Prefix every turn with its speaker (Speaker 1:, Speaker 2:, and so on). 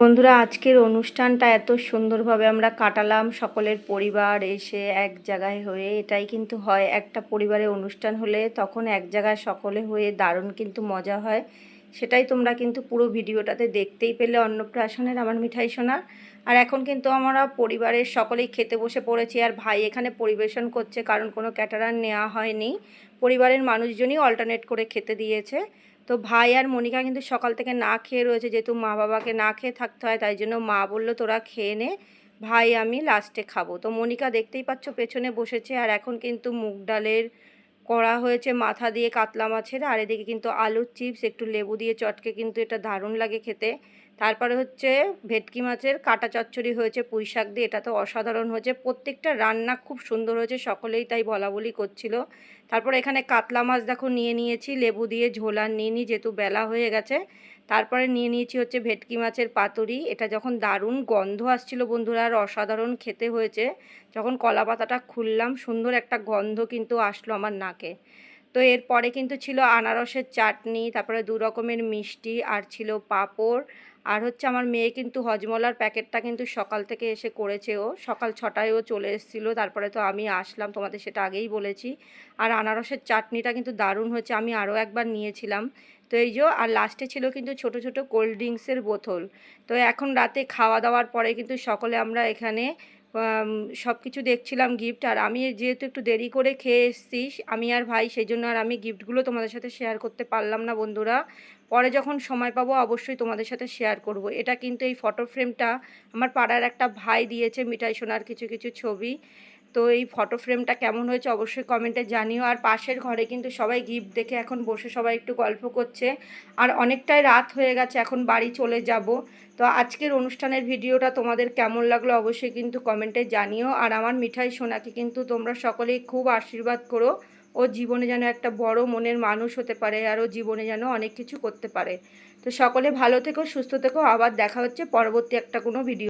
Speaker 1: বন্ধুরা, আজকের অনুষ্ঠানটা এত সুন্দরভাবে আমরা কাটালাম। সকলের পরিবার এসে এক জায়গায় হয়ে এটাই কিন্তু হয়। একটা পরিবারে অনুষ্ঠান হলে তখন এক জায়গায় সকলে হয়ে দারুণ কিন্তু মজা হয়। সেটাই তোমরা কিন্তু পুরো ভিডিওটাতে দেখতেই পেলে অন্নপ্রাশনের আমার মিঠাই সোনার। আর এখন কিন্তু আমরা পরিবারের সকলেই খেতে বসে পড়েছি আর ভাই এখানে পরিবেশন করছে, কারণ কোনো ক্যাটারার নেওয়া হয়নি। পরিবারের মানুষজনই অল্টারনেট করে খেতে দিয়েছে। তো ভাই আর মনিকা কিন্তু সকাল থেকে না খেয়ে রয়েছে, যেহেতু মা বাবাকে না খেয়ে থাকতে হয়, তাই জন্য মা বলল, তোরা খেয়ে নে, ভাই আমি লাস্টে খাব। তো মনিকা দেখতেই পাচ্ছ পেছনে বসেছে, আর এখন কিন্তু মুগ ডালের করা হয়েছে মাথা দিয়ে কাতলা মাছের, আর এদিকে কিন্তু আলুর চিপস, একটু লেবু দিয়ে চটকে কিন্তু এটা দারুণ লাগে খেতে। তারপরে হচ্ছে ভেটকি মাছের কাটা চচ্চড়ি হয়েছে, পুঁই শাক দিয়ে, এটা তো অসাধারণ হয়েছে। প্রত্যেকটা রান্না খুব সুন্দর হয়েছে, সকলেই তাই বলা বলি করছিল। তারপর এখানে কাতলা মাছ দেখো নিয়ে নিয়েছি, লেবু দিয়ে ঝোলা নিয়ে নিই যেহেতু বেলা হয়ে গেছে। তারপরে নিয়ে নিয়েছি হচ্ছে ভেটকি মাছের পাতুরি। এটা যখন দারুণ গন্ধ আসছিল বন্ধুরা, আর অসাধারণ খেতে হয়েছে। যখন কলা পাতাটা খুললাম, সুন্দর একটা গন্ধ কিন্তু আসলো আমার নাকে। তো এরপরে কিন্তু ছিল আনারসের চাটনি, তারপরে দু রকমের মিষ্টি, আর ছিল পাঁপড়। আর হচ্ছে আমার মেয়ে কিন্তু হজমলার প্যাকেটটা কিন্তু সকাল থেকে এসে করেছে ও। সকাল ছটায় ও চলে এসেছিল, তারপরে তো আমি আসলাম, তোমাদের সেটা আগেই বলেছি। আর আনারসের চাটনিটা কিন্তু দারুণ হয়েছে, আমি আরও একবার নিয়েছিলাম। তো এই যে, আর লাস্টে ছিল কিন্তু ছোট ছোট কোল্ড ড্রিঙ্কসের বোতল। তো এখন রাতে খাওয়া দাওয়ার পরে কিন্তু সকলে আমরা এখানে সব কিছু দেখছিলাম গিফট আর আমি যেহেতু একটু দেরি করে খেয়ে এসছি, আমি আর ভাই সেই জন্য আর আমি গিফটগুলো তোমাদের সাথে শেয়ার করতে পারলাম না বন্ধুরা। পরে যখন সময় পাবো অবশ্যই তোমাদের সাথে শেয়ার করব। এটা কিন্তু এই ফটো ফ্রেমটা আমার পাড়ার একটা ভাই দিয়েছে মিঠাই সোনার কিছু কিছু ছবি। তো এই ফটো ফ্রেমটা কেমন হয়েছে অবশ্যই কমেন্টে জানিও। আর পাশের ঘরে কিন্তু সবাই গিফট দেখে এখন বসে সবাই একটু গল্প করছে। আর অনেকটাই রাত হয়ে গেছে, এখন বাড়ি চলে যাব। তো আজকের অনুষ্ঠানের ভিডিওটা তোমাদের কেমন লাগল অবশ্যই কিন্তু কমেন্টে জানিও। আর আমার মিঠাই সোনাকে কিন্তু তোমরা সকলেই খুব আশীর্বাদ করো। ও জীবনে যেন একটা বড় মনের মানুষ হতে পারে আর ও জীবনে যেন অনেক কিছু করতে পারে। তো সকলে ভালো থেকো, সুস্থ থেকো। আবার দেখা হচ্ছে পরবর্তী একটা কোনো ভিডিও